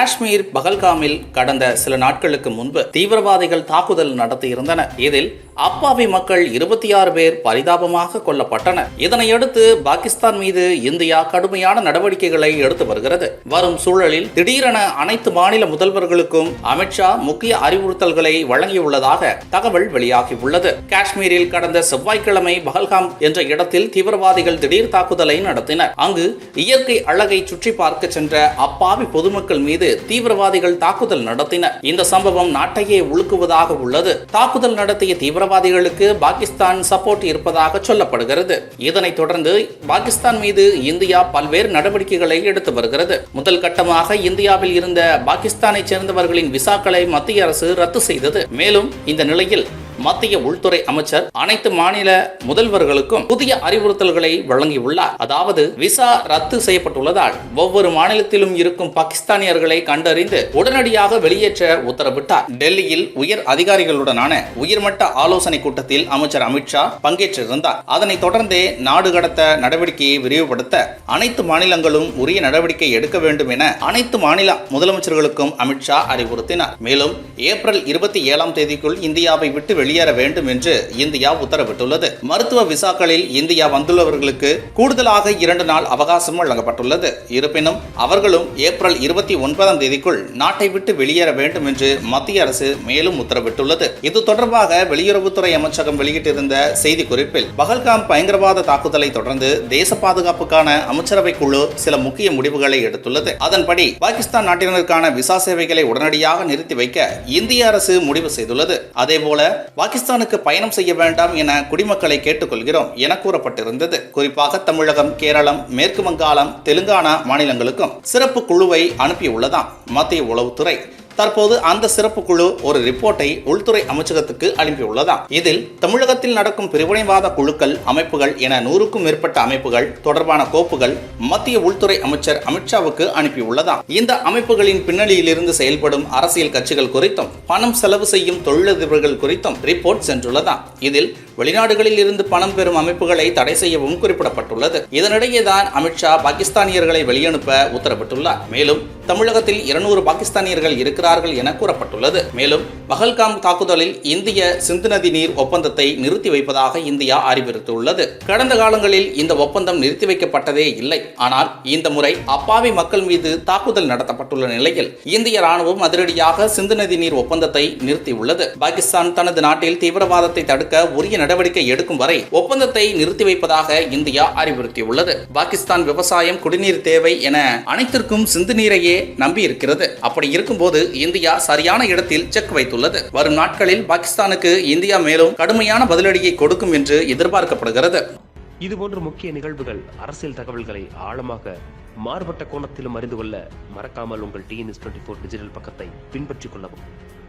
காஷ்மீர் பகல்காமில் கடந்த சில நாட்களுக்கு முன்பு தீவிரவாதிகள் தாக்குதல் நடத்தியிருந்தனர் இதில் அப்பாவி மக்கள் இருபத்தி ஆறு பேர் பரிதாபமாக கொல்லப்பட்டனர். இதனையடுத்து பாகிஸ்தான் மீது இந்தியா கடுமையான நடவடிக்கைகளை எடுத்து வருகிறது. வரும் சூழலில் திடீரென அனைத்து மாநில முதல்வர்களுக்கும் அமித்ஷா முக்கிய அறிவுறுத்தல்களை வழங்கியுள்ளதாக தகவல் வெளியாகியுள்ளது. காஷ்மீரில் கடந்த செவ்வாய்க்கிழமை பகல்காம் என்ற இடத்தில் தீவிரவாதிகள் திடீர் தாக்குதலை நடத்தினர். அங்கு இயற்கை அழகை சுற்றி பார்க்க சென்ற அப்பாவி பொதுமக்கள் மீது தீவிரவாதிகள் தாக்குதல் நடத்தினர். இந்த சம்பவம் நாட்டையே உழுக்குவதாக உள்ளது. தாக்குதல் நடத்திய தீவிரவாதிகளுக்கு பாகிஸ்தான் சப்போர்ட் இருப்பதாக சொல்லப்படுகிறது. இதனைத் தொடர்ந்து பாகிஸ்தான் மீது இந்தியா பல்வேறு நடவடிக்கைகளை எடுத்து வருகிறது. முதல் கட்டமாக இந்தியாவில் இருந்த பாகிஸ்தானைச் சேர்ந்தவர்களின் விசாக்களை மத்திய அரசு ரத்து செய்தது. மேலும் இந்த நிலையில் மத்திய உள்துறை அமைச்சர் அனைத்து மாநில முதல்வர்களுக்கும் புதிய அறிவுறுத்தல்களை வழங்கியுள்ளார். அதாவது விசா ரத்து செய்யப்பட்டுள்ளதால் ஒவ்வொரு மாநிலத்திலும் இருக்கும் பாகிஸ்தானியர்களை கண்டறிந்து உடனடியாக வெளியேற்ற உத்தரவிட்டார். டெல்லியில் உயர் அதிகாரிகளுடனான உயர்மட்ட ஆலோசனை கூட்டத்தில் அமைச்சர் அமித்ஷா பங்கேற்றிருந்தார். அதனைத் தொடர்ந்தே நாடு கடத்த நடவடிக்கையை விரிவுபடுத்த அனைத்து மாநிலங்களும் உரிய நடவடிக்கை எடுக்க வேண்டும் என அனைத்து மாநில முதலமைச்சர்களுக்கும் அமித்ஷா அறிவுறுத்தினார். மேலும் ஏப்ரல் இருபத்தி ஏழாம் தேதிக்குள் இந்தியாவை விட்டு வெளியேற வேண்டும் என்று இந்தியா உத்தரவிட்டுள்ளது. மருத்துவ விசாக்களில் இந்தியா வந்துள்ளவர்களுக்கு கூடுதலாக இரண்டு நாள் அவகாசம் வழங்கப்பட்டுள்ளது. இருப்பினும் அவர்களும் ஏப்ரல் இருபத்தி ஒன்பதாம் தேதிக்குள் நாட்டை விட்டு வெளியேற வேண்டும் என்று மத்திய அரசு மேலும் உத்தரவிட்டுள்ளது. இது தொடர்பாக வெளியுறவுத்துறை அமைச்சகம் வெளியிட்டிருந்த செய்திக்குறிப்பில் பகல்காம் பயங்கரவாத தாக்குதலை தொடர்ந்து தேச பாதுகாப்புக்கான அமைச்சரவை குழு சில முக்கிய முடிவுகளை எடுத்துள்ளது. அதன்படி பாகிஸ்தான் நாட்டினருக்கான விசா சேவைகளை உடனடியாக நிறுத்தி வைக்க இந்திய அரசு முடிவு செய்துள்ளது. அதேபோல பாகிஸ்தானுக்கு பயணம் செய்ய வேண்டாம் என குடிமக்களை கேட்டுக்கொள்கிறோம் என கூறப்பட்டிருந்தது. குறிப்பாக தமிழகம் கேரளம் மேற்கு வங்காளம் தெலுங்கானா மாநிலங்களுக்கும் சிறப்பு குழுவை அனுப்பியுள்ளதாம் மத்திய உளவுத்துறை. தற்போது அந்த சிறப்பு குழு ஒரு ரிப்போர்ட்டை உள்துறை அமைச்சகத்துக்கு அனுப்பியுள்ளதாம் இதில் தமிழகத்தில் நடக்கும் பிரிவினைவாத குழுக்கள் அமைப்புகள் என நூறுக்கும் மேற்பட்ட அமைப்புகள் தொடர்பான கோப்புகள் மத்திய உள்துறை அமைச்சர் அமித்ஷாவுக்கு அனுப்பியுள்ளதாம் இந்த அமைப்புகளின் பின்னணியிலிருந்து செயல்படும் அரசியல் கட்சிகள் குறித்தும் பணம் செலவு செய்யும் தொழிலதிபர்கள் குறித்தும் ரிப்போர்ட் சென்றுள்ளதாம் இதில் வெளிநாடுகளில் இருந்து பணம் பெறும் அமைப்புகளை தடை செய்யவும் குறிப்பிடப்பட்டுள்ளது. இதனிடையே தான் அமித்ஷா பாகிஸ்தானியர்களை வெளியனுப்ப உத்தரவிட்டுள்ளார். மேலும் தமிழகத்தில் இருநூறு பாகிஸ்தானியர்கள் இருக்கிறார் இருக்கிறார்கள் என கூறப்பட்டுள்ளது. மேலும் பகல்காம் தாக்குதலில் இந்திய சிந்து நதி நீர் ஒப்பந்தத்தை நிறுத்தி வைப்பதாக இந்தியா அறிவுறுத்தியுள்ளது. கடந்த காலங்களில் இந்த ஒப்பந்தம் நிறுத்தி வைக்கப்பட்டதே இல்லை. ஆனால் இந்த முறை அப்பாவி மக்கள் மீது தாக்குதல் நடத்தப்பட்டுள்ள நிலையில் இந்திய ராணுவம் அதிரடியாக சிந்து நதி நீர் ஒப்பந்தத்தை நிறுத்தியுள்ளது. பாகிஸ்தான் தனது நாட்டில் தீவிரவாதத்தை தடுக்க உரிய நடவடிக்கை எடுக்கும் வரை ஒப்பந்தத்தை நிறுத்தி வைப்பதாக இந்தியா அறிவுறுத்தியுள்ளது. பாகிஸ்தான் விவசாயம் குடிநீர் தேவை என அனைத்திற்கும் சிந்து நீரையே நம்பி இருக்கிறது அப்படி இருக்கும்போது இந்தியா சரியான இடத்தில் செக் வைத்துள்ளது. வரும் நாட்களில் பாகிஸ்தானுக்கு இந்தியா மேலும் கடுமையான பதிலடியை கொடுக்கும் என்று எதிர்பார்க்கப்படுகிறது. இதுபோன்ற முக்கிய நிகழ்வுகள் அரசியல் தகவல்களை ஆழமாக மாறுபட்ட கோணத்திலும் அறிந்து கொள்ள மறக்காமல் உங்கள் டிஎன்எஸ் டுவெண்ட்டி ஃபோர் டிஜிட்டல் பக்கத்தை பின்பற்றிக் கொள்ளவும்.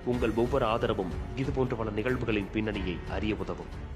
உங்கள் ஒவ்வொரு ஆதரவும் இதுபோன்ற பல நிகழ்வுகளின் பின்னணியை அறிய உதவும்.